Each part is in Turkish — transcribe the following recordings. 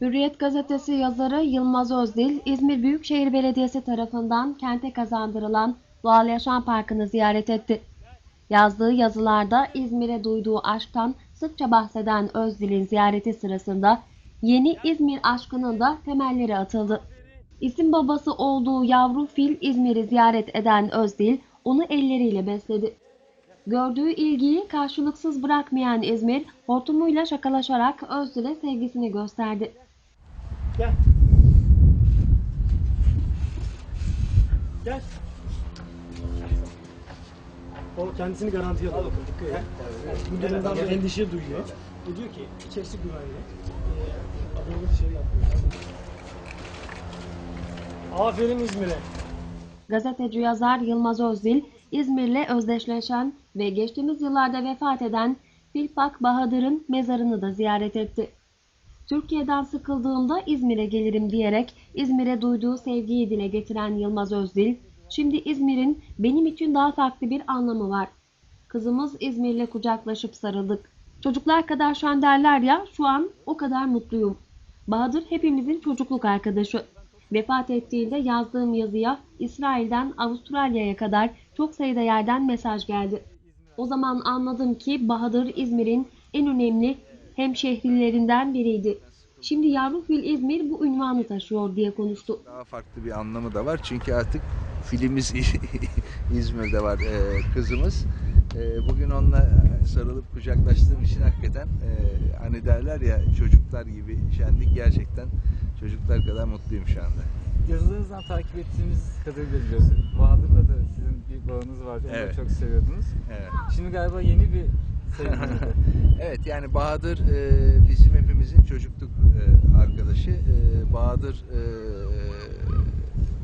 Hürriyet gazetesi yazarı Yılmaz Özdil, İzmir Büyükşehir Belediyesi tarafından kente kazandırılan Doğal Yaşam Parkı'nı ziyaret etti. Yazdığı yazılarda İzmir'e duyduğu aşktan sıkça bahseden Özdil'in ziyareti sırasında yeni İzmir aşkının da temelleri atıldı. İsim babası olduğu yavru fil İzmir'i ziyaret eden Özdil, onu elleriyle besledi. Gördüğü ilgiyi karşılıksız bırakmayan İzmir, hortumuyla şakalaşarak Özdil'e sevgisini gösterdi. Gel. Gel. O kendisini garantiye alıyor. Dikkat et. Bu durumdan bir endişe duyuyor. O diyor ki içerisi güvenli. Ee, adamı şey yapmıyor. Aferin İzmir'e. Gazeteci yazar Yılmaz Özdil, İzmir'le özdeşleşen ve geçtiğimiz yıllarda vefat eden Filpak Bahadır'ın mezarını da ziyaret etti. Türkiye'den sıkıldığımda İzmir'e gelirim diyerek İzmir'e duyduğu sevgiyi dile getiren Yılmaz Özdil, şimdi İzmir'in benim için daha farklı bir anlamı var. Kızımız İzmir'le kucaklaşıp sarıldık. Çocuklar kadar şen derler ya, şu an o kadar mutluyum. Bahadır hepimizin çocukluk arkadaşı. Vefat ettiğinde yazdığım yazıya İsrail'den Avustralya'ya kadar çok sayıda yerden mesaj geldi. O zaman anladım ki Bahadır İzmir'in en önemli hemşehrilerinden biriydi. Şimdi yavru fil İzmir bu ünvanı taşıyor diye konuştu. Daha farklı bir anlamı da var çünkü artık filimiz İzmir'de var e, kızımız. E, bugün onunla sarılıp kucaklaştığım için hakikaten e, hani derler ya çocuklar gibi şenlik gerçekten çocuklar kadar mutluyum şu anda. Yazılarınızdan takip ettiğimiz kadarıyla biliyoruz. Bahadır'la da sizin bir bağınız vardı. Onu Evet. çok seviyordunuz. Evet. Şimdi galiba yeni bir. Evet yani Bahadır e, bizim hepimizin çocukluk e, arkadaşı. E, Bahadır e,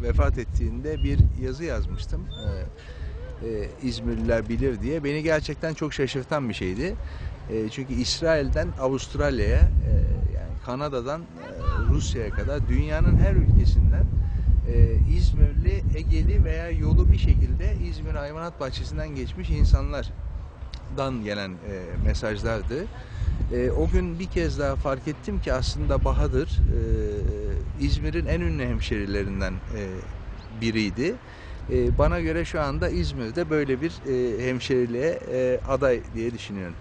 vefat ettiğinde bir yazı yazmıştım. E, e, İzmirliler bilir diye. Beni gerçekten çok şaşırtan bir şeydi. E, çünkü İsrail'den Avustralya'ya, e, yani Kanada'dan e, Rusya'ya kadar dünyanın her ülkesinden e, İzmirli, Egeli veya yolu bir şekilde İzmir Hayvanat Bahçesi'nden geçmiş insanlar dan gelen e, mesajlardı. E, o gün bir kez daha fark ettim ki aslında Bahadır e, İzmir'in en ünlü hemşerilerinden e, biriydi. E, bana göre şu anda İzmir'de böyle bir e, hemşeriliğe e, aday diye düşünüyorum.